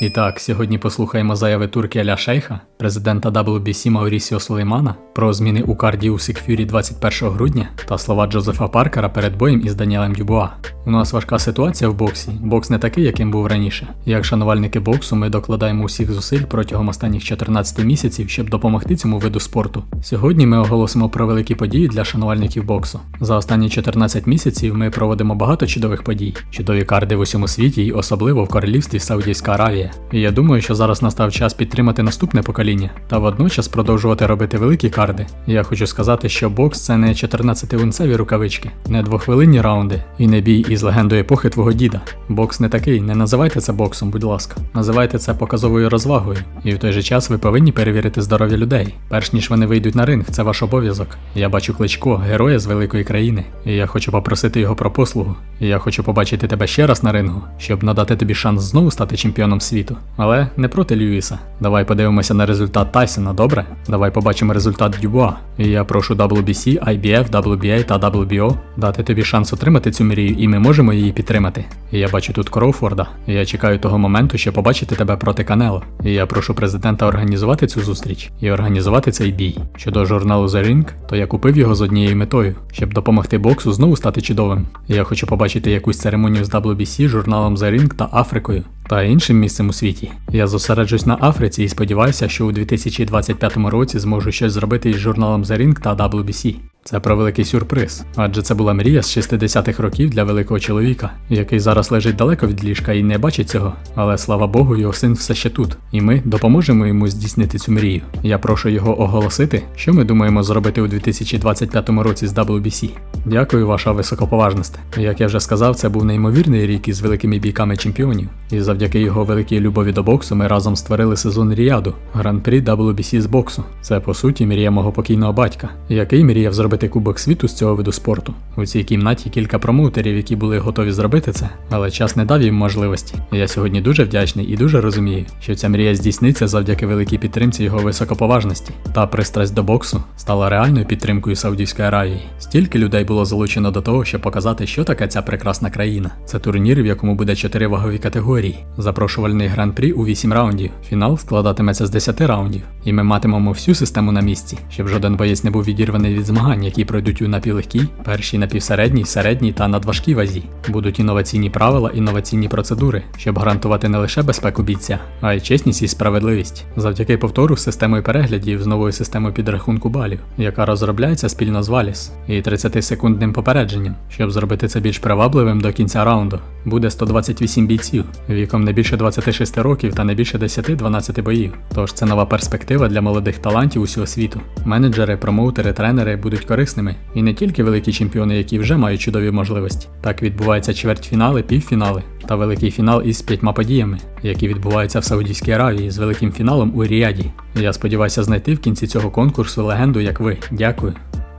І так, сьогодні послухаємо заяви турки Аля Шейха, президента WBC Маурісіо Сулеймана про зміни у карді Усик Фюрі 21 грудня та слова Джозефа Паркера перед боєм із Даніелем Дюбуа. У нас важка ситуація в боксі. Бокс не такий, яким був раніше. Як шанувальники боксу, ми докладаємо усіх зусиль протягом останніх 14 місяців, щоб допомогти цьому виду спорту. Сьогодні ми оголосимо про великі події для шанувальників боксу. За останні 14 місяців ми проводимо багато чудових подій, чудові карди в усьому світі і особливо в королівстві Саудівська Аравія. І я думаю, що зараз настав час підтримати наступне покоління та водночас продовжувати робити великі карди. Я хочу сказати, що бокс це не 14-унцеві рукавички, не двохвилинні раунди і не бій із легендою епохи твого діда. Бокс не такий, не називайте це боксом, будь ласка. Називайте це показовою розвагою, і в той же час ви повинні перевірити здоров'я людей. Перш ніж вони вийдуть на ринг, це ваш обов'язок. Я бачу кличко, героя з великої країни, і я хочу попросити його про послугу. І я хочу побачити тебе ще раз на рингу, щоб надати тобі шанс знову стати чемпіоном світу. Але не проти Льюіса. Давай подивимося на результат Тайсона, добре? Давай побачимо результат Дюбуа. І я прошу WBC, IBF, WBA та WBO дати тобі шанс отримати цю мрію, і ми можемо її підтримати. І я бачу тут Кроуфорда. І я чекаю того моменту, щоб побачити тебе проти Канело. І я прошу президента організувати цю зустріч і організувати цей бій. Щодо журналу The Ring, то я купив його з однією метою, щоб допомогти боксу знову стати чудовим. І я хочу побачити якусь церемонію з WBC, журналом The Ring та Африкою та іншим місцем у світі. Я зосереджусь на Африці і сподіваюся, що у 2025 році зможу щось зробити із журналом The Ring та WBC. Це про великий сюрприз, адже це була мрія з 60-х років для великого чоловіка, який зараз лежить далеко від ліжка і не бачить цього. Але слава Богу, його син все ще тут, і ми допоможемо йому здійснити цю мрію. Я прошу його оголосити, що ми думаємо зробити у 2025 році з WBC. Дякую, ваша високоповажність. Як я вже сказав, це був неймовірний рік із великими бійками чемпіонів, і завдяки його великій любові до боксу ми разом створили сезон Ріаду, гран-прі WBC з боксу. Це по суті мрія мого покійного батька, який мріяв зробити Кубок світу з цього виду спорту. У цій кімнаті кілька промоутерів, які були готові зробити це, але час не дав їм можливості. Я сьогодні дуже вдячний і дуже розумію, що ця мрія здійсниться завдяки великій підтримці його високоповажності. Та пристрасть до боксу стала реальною підтримкою Саудівської Аравії. Стільки людей було залучено до того, щоб показати, що таке ця прекрасна країна. Це турнір, в якому буде 4 вагові категорії. Запрошувальний гран-прі у 8 раундів. Фінал складатиметься з 10 раундів. І ми матимемо всю систему на місці, щоб жоден боєць не був відірваний від змагань, які пройдуть у напівлегкій, першій напівсередній, середній та надважкій вазі. Будуть інноваційні правила, інноваційні процедури, щоб гарантувати не лише безпеку бійця, а й чесність і справедливість. Завдяки повтору з системою переглядів з новою системою підрахунку балів, яка розробляється спільно з Валіс, і 30-секундним попередженням, щоб зробити це більш привабливим до кінця раунду. Буде 128 бійців віком не більше 26 років та не більше 10-12 боїв. Тож це нова перспектива для молодих талантів усього світу. Менеджери, промоутери, тренери будуть корисними і не тільки великі чемпіони, які вже мають чудові можливості. Так відбуваються чвертьфінали, півфінали та великий фінал із п'ятьма подіями, які відбуваються в Саудівській Аравії з великим фіналом у Ріаді. Я сподіваюся знайти в кінці цього конкурсу легенду, як ви. Дякую.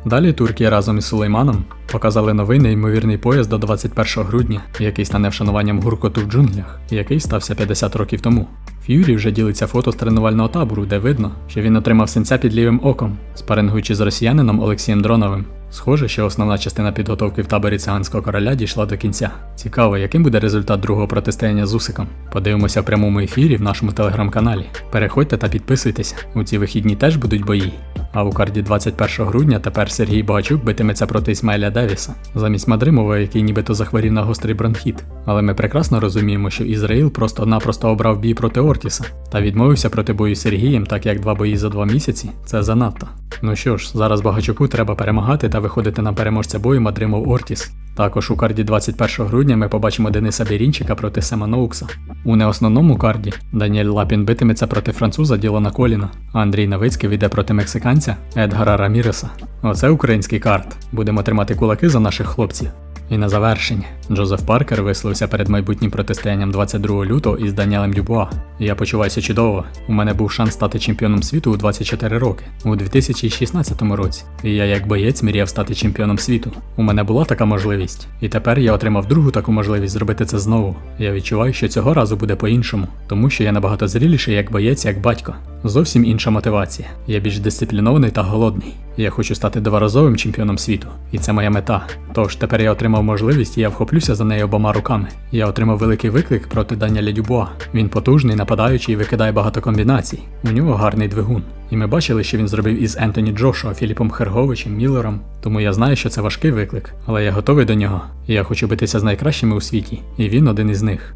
Далі Туркія разом із Сулейманом показали новий неймовірний пояс до 21 грудня, який стане вшануванням гуркоту в джунглях, який стався 50 років тому. Ф'юрі вже ділиться фото з тренувального табору, де видно, що він отримав синця під лівим оком, спарингуючи з росіянином Олексієм Дроновим. Схоже, що основна частина підготовки в таборі циганського короля дійшла до кінця. Цікаво, яким буде результат другого протистояння з Усиком. Подивимося в прямому ефірі в нашому телеграм-каналі. Переходьте та підписуйтеся. У ці вихідні теж будуть бої. А у карді 21 грудня тепер Сергій Богачук битиметься проти Ісмаїля Девіса замість Мадримова, який нібито захворів на гострий бронхіт. Але ми прекрасно розуміємо, що Ізраїл просто-напросто обрав бій проти Ортіса та відмовився проти бою з Сергієм, так як два бої за два місяці це занадто. Ну що ж, зараз Богачуку треба перемагати та виходити на переможця бою Мадримов Ортіс. Також у карді 21 грудня ми побачимо Дениса Бірінчика проти Сема Ноукса. У неосновному карді Даніель Лапін битиметься проти француза Ділана Коліна, а Андрій Новицький війде проти мексиканця Едгара Раміреса. Оце український карт. Будемо тримати кулаки за наших хлопців. І на завершення Джозеф Паркер висловився перед майбутнім протистоянням 22 лютого із Даніелем Дюбуа. Я почуваюся чудово. У мене був шанс стати чемпіоном світу у 24 роки у 2016 році. І я як боєць мріяв стати чемпіоном світу. У мене була така можливість. І тепер я отримав другу таку можливість зробити це знову. Я відчуваю, що цього разу буде по-іншому, тому що я набагато зріліший як боєць, як батько. Зовсім інша мотивація. Я більш дисциплінований та голодний. Я хочу стати дворазовим чемпіоном світу, і це моя мета. Тож тепер я отримав можливість і я вхоплюся за неї обома руками. Я отримав великий виклик проти Даніеля Дюбуа. Він потужний, нападаючий і викидає багато комбінацій. У нього гарний двигун. І ми бачили, що він зробив із Ентоні Джошуа, Філіпом Херговичем, Міллером. Тому я знаю, що це важкий виклик, але я готовий до нього. Я хочу битися з найкращими у світі, і він один із них.